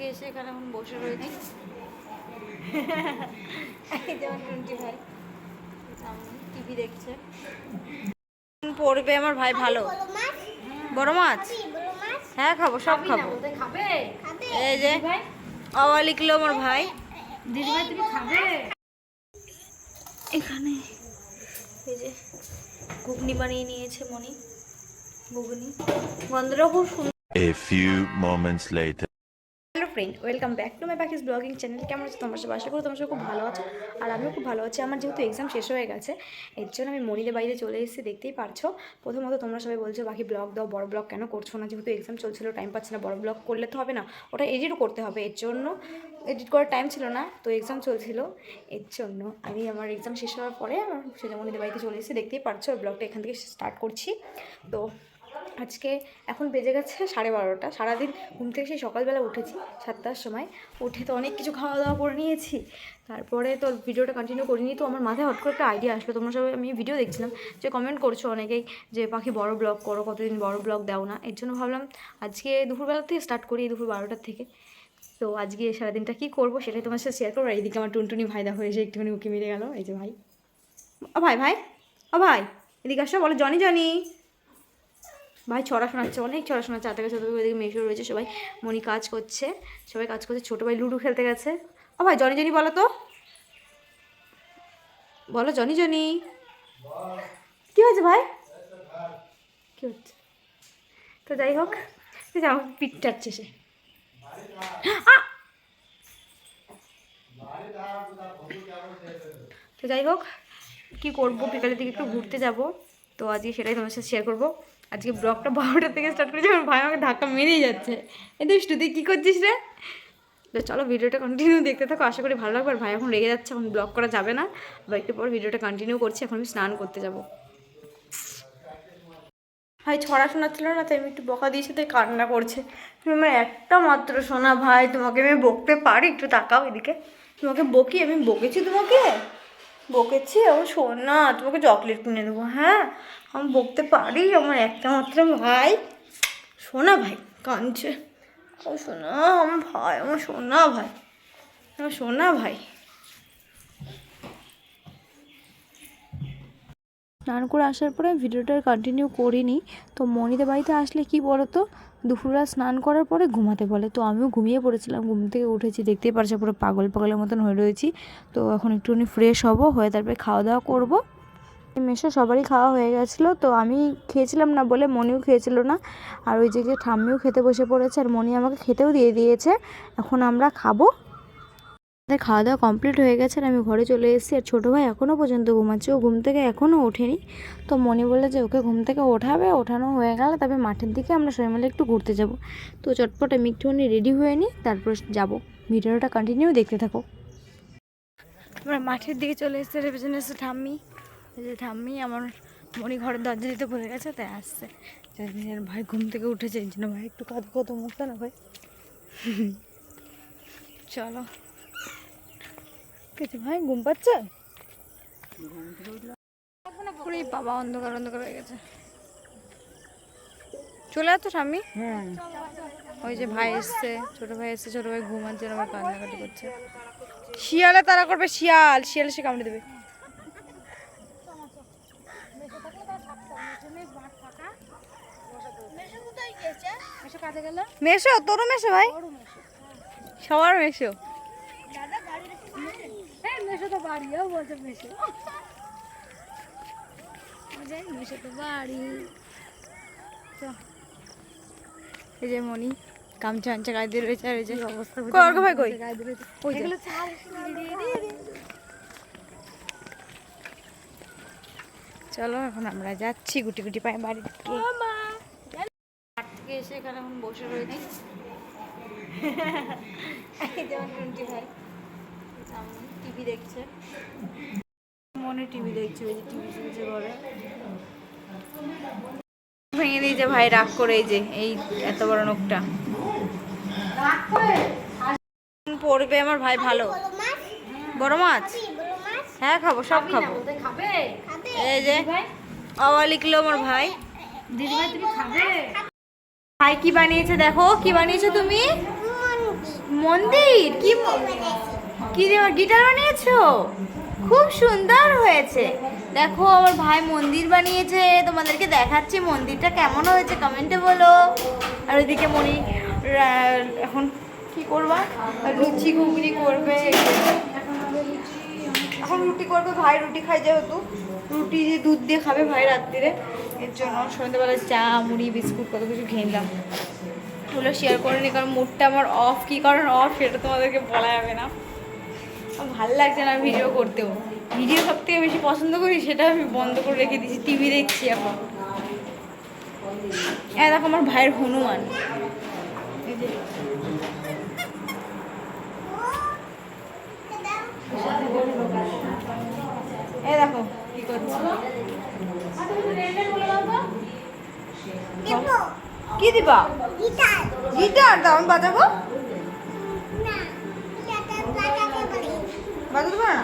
থেকে এসে এখানে এখন বসে রয়েছি। যেমন টুন্টি ভাই। টিভি দেখছে। পড়বে আমার ভাই ভালো? বড় মাছ? হ্যাঁ খাব সব খাব খাবে। এই যে অবা লিখলো আমার ভাই। দিদিভাই তুমি খাবে? এখানে এই যে ঘুগনি বানিয়ে নিয়েছে মনি। ঘুগনি। গন্ধটাও খুব সুন্দর A few moments later. Friend welcome back to my Pakhi's blogging channel কেমন আছো তোমার সাথে আশা করি তোমার সব খুব ভালো আছো, আর আমিও খুব ভালো আছি। আমার যেহেতু এক্সাম শেষ হয়ে গেছে, এর জন্য আমি মনিদের বাইরে চলে এসেছি, দেখতেই পারছ। প্রথমত তোমরা সবাই বলছো, বাকি ব্লগ দাও, বড় ব্লগ কেন করছ না? যেহেতু এক্সাম চলছিল টাইম পাচ্ছি না, বড় ব্লগ করলে তো হবে না। ওটা এডিটও করতে হবে, এর জন্য এডিট করার টাইম ছিল না, তো এক্সাম চলছিল। এর জন্য আমি আমার এক্সাম শেষ হওয়ার পরে, আমার সেটা মনিদের বাড়িতে চলে এসেছি, দেখতেই পারছ ব্লগটা এখান থেকে স্টার্ট করছি। তো আজকে এখন বেজে গেছে সাড়ে বারোটা। সারাদিন ঘুম থেকে সেই সকালবেলা উঠেছি সাতটার সময়। উঠে তো অনেক কিছু খাওয়া দাওয়া করে নিয়েছি। তারপরে তো ভিডিওটা কন্টিনিউ করিনি। তো আমার মাথায় হট করে একটা আইডিয়া আসলো। তোমরা সবাই, আমি ভিডিও দেখছিলাম যে কমেন্ট করছ অনেকেই যে, পাখি বড় ব্লগ করো, কতদিন বড় ব্লগ দাও না? এর জন্য ভাবলাম আজকে দুপুরবেলা থেকে স্টার্ট করি দুপুর বারোটার থেকে। তো আজকে সারাদিনটা কী করব সেটাই তোমার সাথে শেয়ার করব। আর এইদিকে আমার টুনটুনি ভাই দেখো, এসে একটুখানি উঁকি মেরে গেল। এই যে ভাই। ও ভাই ভাই। ও ভাই, এদিকে আসো, বলো, জনি জনি। ভাই ছড়া শোনাচ্ছে, অনেক ছড়া শোনাচ্ছে। আতে কাছে ওদিকে মেশো রয়েছে, সবাই মনি কাজ করছে, সবাই কাজ করছে। ছোটো ভাই লুডো খেলতে গেছে। ও ভাই, জনি জনি বলো তো। বলো জনি জনি। কী হয়েছে ভাই? কী হচ্ছে? তো যাই হোক যাও পিঠ টাটছে সে। তো যাই হোক, কী করব? বিকালের দিকে একটু ঘুরতে যাব। তো আজকে সেটাই তোমার সাথে শেয়ার করব। আজকে ব্লগটা বারোটা থেকে স্টার্ট করেছি, আমার ভাই আমাকে ধাক্কা মেরেই যাচ্ছে। এই তো তুই কী করছিস রে? তো চলো ভিডিওটা কন্টিনিউ দেখতে থাকো, আশা করি ভালো লাগবে। আর ভাই এখন রেগে যাচ্ছে, এখন ব্লগ করা যাবে না। আবার একটু পর ভিডিওটা কন্টিনিউ করছি, এখন আমি স্নান করতে যাব। ভাই ছড়া শোনাচ্ছিল না, তাই আমি একটু বকা দিয়েছি, তাই কান্না করছে। তুমি আমার একটা মাত্র শোনা, ভাই। তোমাকে আমি বকতে পারি, একটু তাকাও এদিকে। তোমাকে বকি, আমি বকেছি তোমাকে? বকেছি আমার সোনা তোমাকে চকলেট কিনে দেবো হ্যাঁ? আমি বকতে পারি, আমার একটা মাত্র ভাই। সোনা ভাই, কাঁদছে। ও সোনা আমার ভাই, আমার সোনা ভাই, আমার সোনা ভাই। স্নান করে আসার পরে ভিডিওটা কন্টিনিউ করিনি। তো মনিদের বাড়িতে আসলে কি বলো তো দুপুরবেলা স্নান করার পরে ঘুমাতে বলে। তো আমিও ঘুমিয়ে পড়েছিলাম। ঘুম থেকে উঠেছি, দেখতেই পারছি পুরো পাগল পাগলের মতন হয়ে রয়েছি। তো এখন একটুখানি ফ্রেশ হব, হয়ে তারপরে খাওয়া দাওয়া করব। মেশো সবারই খাওয়া হয়ে গেছিল, তো আমি খেয়েছিলাম না বলে মনিও খেয়েছিল না। আর ওই যে ঠাম্মিও খেতে বসে পড়েছে, আর মনি আমাকে খেতেও দিয়ে দিয়েছে। এখন আমরা খাব। আমাদের খাওয়া দাওয়া কমপ্লিট হয়ে গেছে আর আমি ঘরে চলে এসেছি আর ছোটো ভাই এখনও পর্যন্ত ঘুমাচ্ছে। ও ঘুম থেকে এখনও ওঠেনি। তো মনে বললে যে ওকে ঘুম থেকে ওঠাবে, ওঠানো হয়ে গেলে তবে মাঠের দিকে আমরা সবাই মিলে একটু ঘুরতে যাব। তো চটপট আমি একটুখানি রেডি হয়ে নিই তারপর যাব। ভিডিওটা কন্টিনিউ দেখতে থাকো। আমরা মাঠের দিকে চলে এসেছে পেছনে এসে ঠাম্মি। যে ঠাম্মি আমার মনি ঘরের দরজা দিতে ভুলে গেছে, তাই আসছে। ভাই ঘুম থেকে উঠেছে, এই জন্য ভাই একটু কাঁদো কত মুখটা না ভাই। চলো। কিছু ভাই ঘুম পাচ্ছে? বাবা অন্ধকার অন্ধকার হয়ে গেছে। চলে যাচ্ছ স্বামী? ওই যে ভাই এসছে ছোট ভাই এসছে ছোট ভাই ঘুমাচ্ছে আমার কান্নাকাটি করছে। শিয়ালে তারা করবে শিয়াল শিয়াল সে কামড়ে দেবে। মেশো তোরও মেশো ভাই? সবার মেশো। তো বাড়িও বলছে মেশো। মেশো তো বাড়ি। এই যে মনি গামছা আনছে গায়ে দিয়ে রয়েছে আর এই যে অর্ঘ ভাই কই? চলো এখন আমরা যাচ্ছি গুটি গুটি পায়ে বাড়ি থেকে হাট থেকে এসে এখানে এখন বসে রয়েছি। এই যেমন টুন্টি ভাই। টিভি দেখছে। মনে টিভি দেখছে ওই যে টিভি চলছে ঘরে। ভেঙে দিয়েছে ভাই রাগ করে এই যে এই এত বড় নখটা পড়বে আমার ভাই ভালো। বড় মাছ? হ্যাঁ খাব সব খাব খাবে। এই যে অবা লিখলো আমার ভাই। দিদিভাই তুমি খাবে? ভাই কি বানিয়েছে দেখো কি বানিয়েছো তুমি? মন্দির। কি কি দিয়ে গিটার বানিয়েছো খুব সুন্দর হয়েছে। দেখো, আমার ভাই মন্দির বানিয়েছে, তোমাদেরকে দেখাচ্ছি মন্দিরটা কেমন হয়েছে কমেন্টে বলো। আর ওইদিকে মনি রা- এখন কি করবা? লুচি ঘুগনি করবে। এখন রুটি করবে, ভাই রুটি খাই যেহেতু। রুটি দিয়ে দুধ দিয়ে খাবে ভাই রাত্রিরে। এর জন্য সন্ধ্যেবেলায় চা, মুড়ি, বিস্কুট, কত কিছু খেয়ে নিলাম। ওগুলো শেয়ার করে নি, কারণ মুডটা আমার অফ কী কারণ অফ সেটা তোমাদেরকে বলা যাবে না। ভালো লাগছে না ভিডিও করতেও। ভিডিও সব থেকে বেশি পছন্দ করি সেটা আমি বন্ধ করে রেখে দিয়েছি টিভি দেখছি এখন। হ্যাঁ দেখো আমার ভাইয়ের হনুমান। এই দেখো কি করছে। কি দিবা? গিটার দাও আমি বাজাবো। বাজাতে পারো না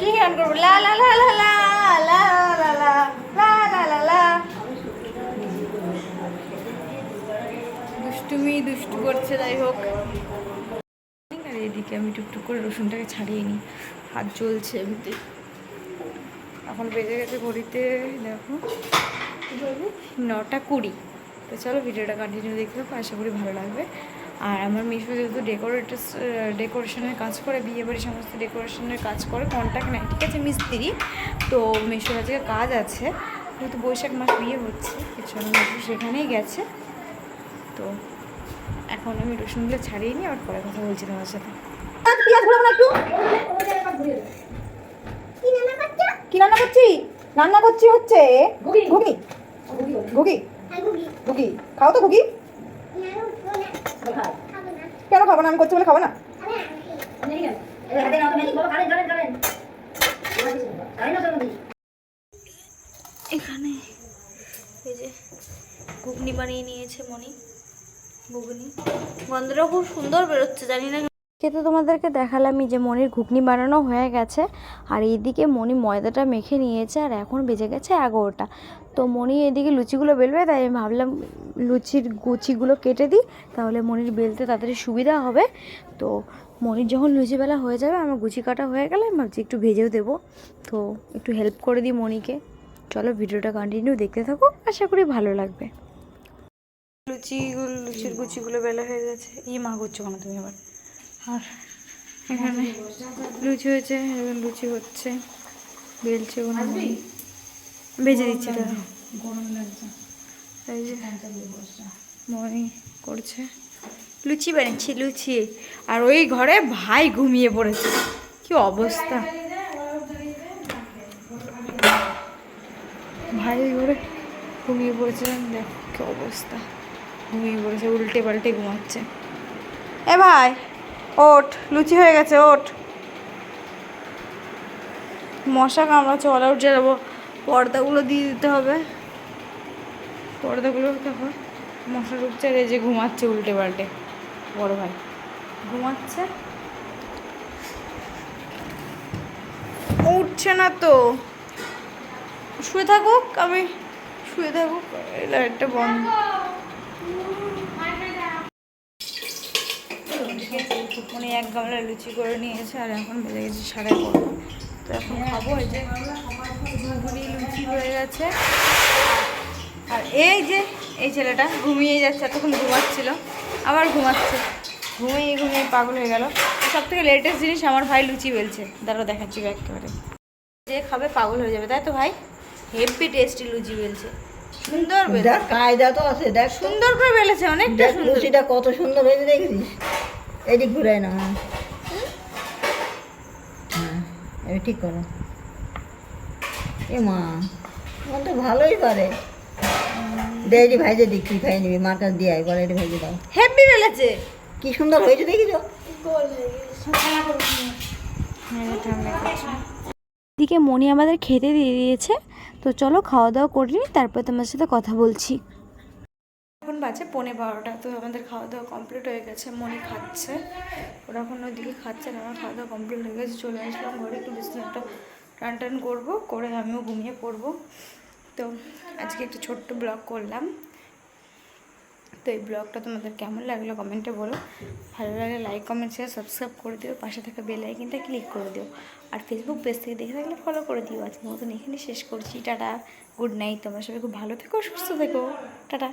কি গান করব লা লা লা লা লা দুষ্টুমি দুষ্টু করছে যাই হোক আর এদিকে আমি টুকটুক করে রসুনটাকে ছাড়িয়ে নিই হাত জ্বলছে এমনিতে এখন বেজে গেছে ঘড়িতে দেখো নটা কুড়ি তো চলো ভিডিওটা কন্টিনিউ দেখতে থাকো আশা করি ভালো লাগবে আর আমার মিশো যেহেতু ডেকোরেটার্স ডেকোরেশনের কাজ করে বিয়ে বাড়ির সমস্ত ডেকোরেশনের কাজ করে কন্ট্যাক্ট নেয় ঠিক আছে মিস্ত্রি। তো মিশোর আজকে কাজ আছে যেহেতু বৈশাখ মাস বিয়ে হচ্ছে এর জন্য মিশো সেখানেই গেছে। তো এখন আমি রসুনগুলো ছাড়িয়ে নিই আর পরে কথা বলছি তোমার সাথে। কি রান্না করছি? রান্না করছি? হচ্ছে ঘুগি ঘুগি ঘুগি খাও তো ঘুগি কেন খাব না? আমি করছি বলে খাব না? এখানে এই যে ঘুগনি বানিয়ে নিয়েছে মনি ঘুগনি। গন্ধটা খুব সুন্দর বেরোচ্ছে জানি না খেতে তোমাদেরকে দেখালামই যে মনির ঘুগনি বানানো হয়ে গেছে আর এইদিকে মনি ময়দাটা মেখে নিয়েছে আর এখন বেজে গেছে এগারোটা। তো মনি এদিকে লুচিগুলো বেলবে, তাই আমি ভাবলাম লুচির গুচিগুলো কেটে দিই, তাহলে মনির বেলতে তাড়াতাড়ি সুবিধা হবে। তো মনির যখন লুচি বেলা হয়ে যাবে, আমার গুচি কাটা হয়ে গেলে আমি ভাবছি একটু ভেজেও দেবো। তো একটু হেল্প করে দিই মনিকে চলো ভিডিওটা কন্টিনিউ দেখতে থাকো, আশা করি ভালো লাগবে। লুচিগুলো লুচির গুচিগুলো বেলা হয়ে গেছে। ই মা করছ কেন তুমি আবার? আর এখানে লুচি হয়েছে লুচি হচ্ছে, বেলছে ওখানে। ভেজে দিচ্ছি দাদা এই যে মনি করছে। লুচি বানিয়েছি লুচি। আর ওই ঘরে ভাই ঘুমিয়ে পড়েছে। কি অবস্থা? ভাই ওই ঘরে ঘুমিয়ে পড়েছে দেখ কি অবস্থা। ঘুমিয়ে পড়েছে উল্টে পাল্টে ঘুমাচ্ছে। এ ভাই ওট লুচি হয়ে গেছে ওট মশা কামড়াচ্ছে অল আউট জ্বালাবো। পর্দাগুলো দিয়ে দিতে হবে। পর্দাগুলো দেখো, মশা ঢুকছে এই যে ঘুমাচ্ছে উল্টে পাল্টে, বড় ভাই। ঘুমাচ্ছে? উঠছে না তো। শুয়ে থাকুক, আমি শুয়ে থাকুক, এই লাইটটা বন্ধ। উনি এক গামলা লুচি করে নিয়েছে, আর এখন বেজে গেছে সাড়ে তো এখন খাব এই যে। ঘুগনি লুচি হয়ে গেছে। আর এই যে এই ছেলেটা ঘুমিয়ে যাচ্ছে এতক্ষণ ঘুমাচ্ছিল আবার ঘুমাচ্ছে। ঘুমিয়ে ঘুমিয়ে পাগল হয়ে গেল। সব থেকে লেটেস্ট জিনিস আমার ভাই লুচি বেলছে। দাঁড়া দেখাচ্ছি একেবারে। যে খাবে পাগল হয়ে যাবে তাই তো ভাই? হেভি টেস্টি লুচি বেলছে। সুন্দর দেখ কায়দা তো আছে দেখ। সুন্দর করে বেলেছে অনেকটা লুচিটা কত সুন্দর দেখেছিস এদিক ঘুরাই না হ্যাঁ। হ্যাঁ ঠিক করো। এ মা তো ভালোই পারে দে এটি ভাইজে দিক তুই খাই নিবি মার কাছে দিয়ে আয় বলে এটি ভাইজে দাও। হেভি বেলেছে। কি সুন্দর হয়েছে দেখিছো এদিকে মনি আমাদের খেতে দিয়ে দিয়েছে। তো চলো খাওয়া দাওয়া করে নিই তারপর তোমার সাথে কথা বলছি। এখন বাজে পৌনে বারোটা তো আমাদের খাওয়া দাওয়া কমপ্লিট হয়ে গেছে মনি খাচ্ছে। ওরা এখন ওইদিকে খাচ্ছে আর আমার খাওয়া দাওয়া কমপ্লিট হয়ে গেছে চলে আসলাম ঘরে একটু বিছানাটা টান টান করব, করে আমিও ঘুমিয়ে পড়ব। তো আজকে একটু ছোট্ট ব্লগ করলাম। তো এই ব্লগটা তোমাদের কেমন লাগল কমেন্টে বলো। ভালো লাগলে লাইক কমেন্ট শেয়ার সাবস্ক্রাইব করে দিও। পাশে থাকা বেল আইকনটা ক্লিক করে দিও। আর ফেসবুক পেজ থেকে দেখে থাকলে ফলো করে দিও। আজকের মতন এখানে শেষ করছি। টাটা। গুড নাইট তোমরা সবাই খুব ভালো থেকো, সুস্থ থেকো। টাটা।